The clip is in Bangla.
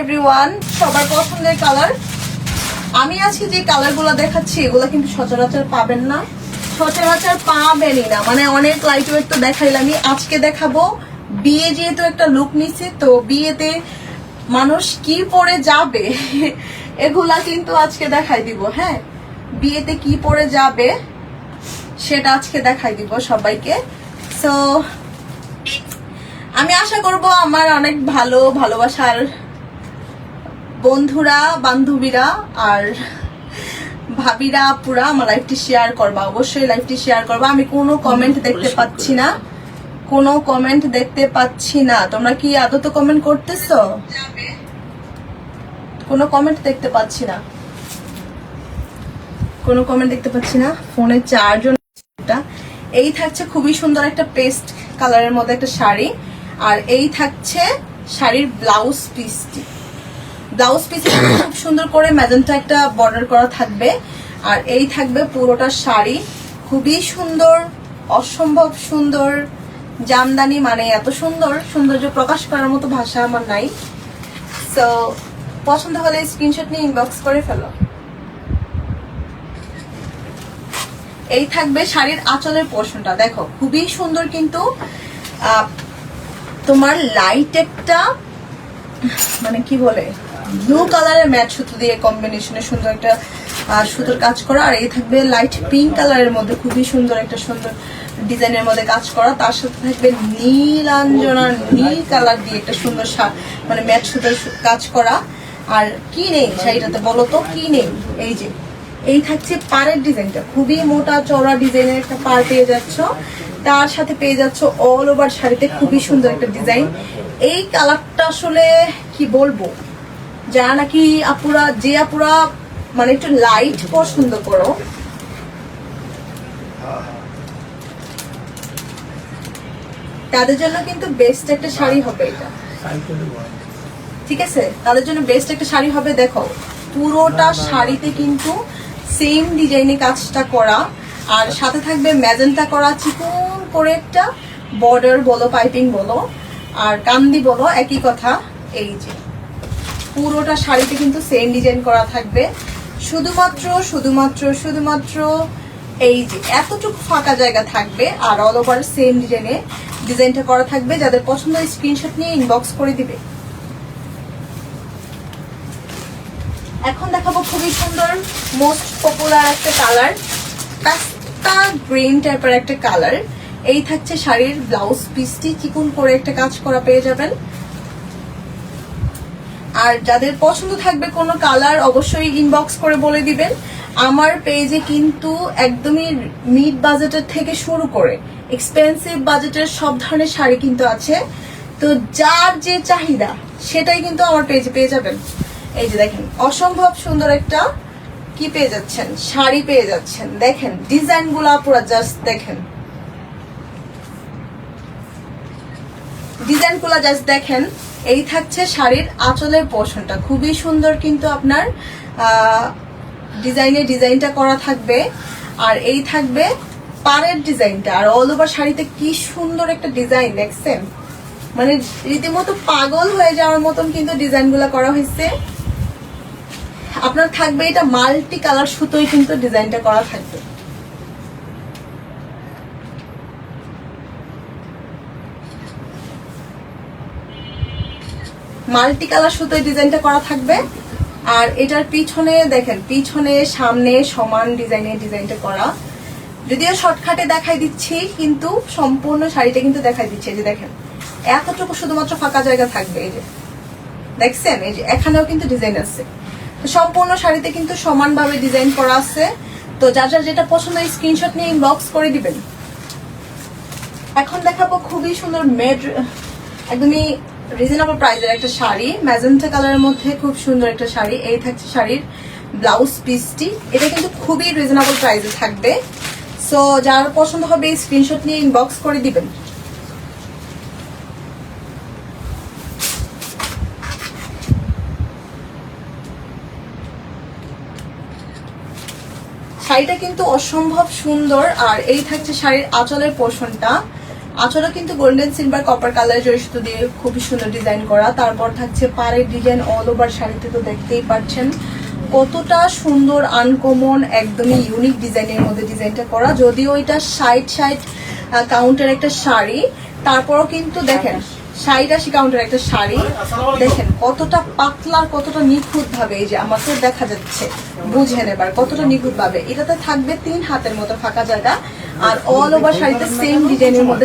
এভরিওয়ান সবার পছন্দের কালার আমি কালারগুলো দেখাচ্ছি, এগুলো কিন্তু সচরাচর পাবেন না। সচরাচর পাবেনই না। মানে অনেক দেখাইলামই আজকে দেখাবো বিয়ে যেহেতু একটা লুক তো বিয়েতে মানুষ কি পরে যাবে? এগুলা কিন্তু আজকে দেখাই দিব হ্যাঁ? বিয়েতে কি পরে যাবে, সেটা আজকে দেখাই দিব সবাইকে। সো আমি আশা করব আমার অনেক ভালো ভালোবাসার বন্ধুরা, বান্ধবীরা আর ভাবিরা পুরা আমার লাইফটি শেয়ার করবা। অবশ্যই লাইফটি শেয়ার করবা। আমি কোনো কমেন্ট দেখতে পাচ্ছি না। কোনো কমেন্ট দেখতে পাচ্ছি না। তোমরা কি আদত কমেন্ট করতেছো? কোনো কমেন্ট দেখতে পাচ্ছি না। কোনো কমেন্ট দেখতে পাচ্ছি না। ফোনে চারজন এই থাকছে খুবই সুন্দর একটা পেস্ট কালারের মধ্যে একটা শাড়ি। আর এই থাকছে শাড়ির ব্লাউজ পিসটি। ব্লাউজ পিসে খুব সুন্দর করে ম্যাজেন্টা একটা বর্ডার করা থাকবে। আর এই থাকবে পুরোটা শাড়ি। খুবই সুন্দর অসম্ভব সুন্দর জামদানি মানে এত সুন্দর সৌন্দর্য প্রকাশ করার মতো ভাষা আমার নাই। সো পছন্দ হলে স্ক্রিনশট নিয়ে ইনবক্স করে ফেলো। এই থাকবে শাড়ির আঁচলের পোর্শনটা দেখো খুবই সুন্দর কিন্তু তোমার লাইট একটা মানে কি বলে ব্লু কালারের ম্যাট সুতো দিয়ে কম্বিনেশনে সুন্দর একটা সুতোর কাজ করা। আর এই থাকবে লাইট পিঙ্ক কালারের মধ্যে, খুবই সুন্দর একটা সুন্দর ডিজাইনের মধ্যে কাজ করা। তার সাথে থাকবে নীলাঞ্জনার নীল কালার দিয়ে একটা সুন্দর মানে ম্যাট সুতোর কাজ করা। আর কি নেই শাড়িটাতে বলো তো, কি নেই? এই যে, এই থাকছে পাড়ের ডিজাইনটা খুবই মোটা চওড়া ডিজাইনের একটা পার পেয়ে যাচ্ছ। তার সাথে পেয়ে যাচ্ছ অল ওভার শাড়িতে। খুবই সুন্দর একটা ডিজাইন এই কালারটা আসলে কি বলব? যারা নাকি আপুরা, যে আপুরা মানে একটু লাইট পছন্দ করো। তাদের জন্য কিন্তু বেস্ট একটা শাড়ি হবে এটা। ঠিক আছে? তাদের জন্য বেস্ট একটা শাড়ি হবে, দেখো, পুরোটা শাড়িতে কিন্তু সেম ডিজাইনে কাজটা করা। আর সাথে থাকবে ম্যাজেন্টা করা চিকন করে একটা বর্ডার বলো পাইপিং বলো আর কান্দি বলো, একই কথা, এই যে। পুরোটা শাড়িতে কিন্তু সেম ডিজাইন করা থাকবে। শুধুমাত্র শুধুমাত্র শুধুমাত্র এই যে, এতটুকু ফাঁকা জায়গা থাকবে আর অল ওভার সেম ডিজাইনে ডিজাইনটা করা থাকবে। যাদের পছন্দ স্ক্রিনশট নিয়ে ইনবক্স করে দিবে। এখন দেখাবো খুবই সুন্দর মোস্ট পপুলার একটা কালার পাস্তা গ্রিন টাইপের একটা কালার এই থাকছে শাড়ির ব্লাউজ পিসটি। চিকুন করে একটা কাজ করা পেয়ে যাবেন। আর যাদের পছন্দ থাকবে কোনো কালার, অবশ্যই ইনবক্স করে বলে দিবেন। আমার পেজে কিন্তু একদমই মিড বাজেটের থেকে শুরু করে এক্সপেন্সিভ বাজেটের সব ধরনের শাড়ি কিন্তু আছে। তো যার যে চাহিদা, সেটাই কিন্তু আমার পেজে পেয়ে যাবেন। এই যে দেখেন, অসম্ভব সুন্দর একটা কি পেয়ে যাচ্ছেন? শাড়ি পেয়ে যাচ্ছেন। দেখেন, ডিজাইনগুলো পুরো জাস্ট দেখেন। ডিজাইনগুলা জাস্ট দেখেন, এই থাকছে শাড়ির আঁচলের পোর্শনটা খুবই সুন্দর কিন্তু আপনার ডিজাইনে ডিজাইনটা করা থাকবে। আর এই থাকবে পাড়ের ডিজাইনটা। আর অল ওভার শাড়িতে কি সুন্দর একটা ডিজাইন, দেখছেন? মানে রীতিমতো পাগল হয়ে যাওয়ার মতন কিন্তু ডিজাইনগুলো করা হয়েছে। আপনার থাকবে এটা মাল্টি কালার সুতোই কিন্তু ডিজাইনটা করা থাকবে। মাল্টি কালার সুতোয় ডিজাইনটা করা থাকবে। আর এটার পিছনে দেখেন, পিছনে, সামনে সমান ডিজাইনে ডিজাইনটা করা। যদিও শর্টকাটে দেখাই দিচ্ছি, কিন্তু সম্পূর্ণ শাড়িটা কিন্তু দেখাই দিচ্ছে। যে দেখেন, এতটুকু শুধুমাত্র ফাঁকা জায়গা থাকবে এই যে। দেখছেন? এই যে এখানেও কিন্তু ডিজাইন আছে। সম্পূর্ণ শাড়িতে কিন্তু সমানভাবে ডিজাইন করা আছে। তো যার যার যেটা পছন্দ স্ক্রিনশট নিয়ে ইনবক্স করে দিবেন। এখন দেখাবো খুবই সুন্দর মেড একদমই রিজনেবল প্রাইসের একটা শাড়ি ম্যাজেন্টা কালারের মধ্যে খুব সুন্দর একটা শাড়ি, এই থাকছে শাড়ির ব্লাউজ পিসটি এটা কিন্তু খুবই রিজনেবল প্রাইসে থাকবে। সো যার পছন্দ হবে স্ক্রিনশট নিয়ে ইনবক্স করে দিবেন। শাড়িটা কিন্তু অসম্ভব সুন্দর, আর এই থাকছে শাড়ির আঁচলের পোর্শনটা আঁচলও কিন্তু গোল্ডেন সিলভার কপার কালার জড়িত সুতো দিয়ে খুবই সুন্দর ডিজাইন করা। তারপর থাকছে পাড়ের ডিজাইন অল ওভার শাড়িতে তো দেখতেই পাচ্ছেন। কতটা সুন্দর আনকমন একদমই ইউনিক ডিজাইনের মধ্যে ডিজাইনটা করা। যদিও এটা সাইড সাইড কাউন্টার একটা শাড়ি, তারপরও কিন্তু দেখেন সাইড আশি কাউন্টার একটা শাড়ি। দেখেন কতটা পাতলা, কতটা নিখুঁত ভাবে এই যে আমাকে দেখা যাচ্ছে, বুঝেন এবার কতটা নিখুঁত ভাবে এটাতে থাকবে তিন হাতের মতো ফাঁকা জায়গা, আর অল ওভার শাড়িতে সেম ডিজাইনের মধ্যে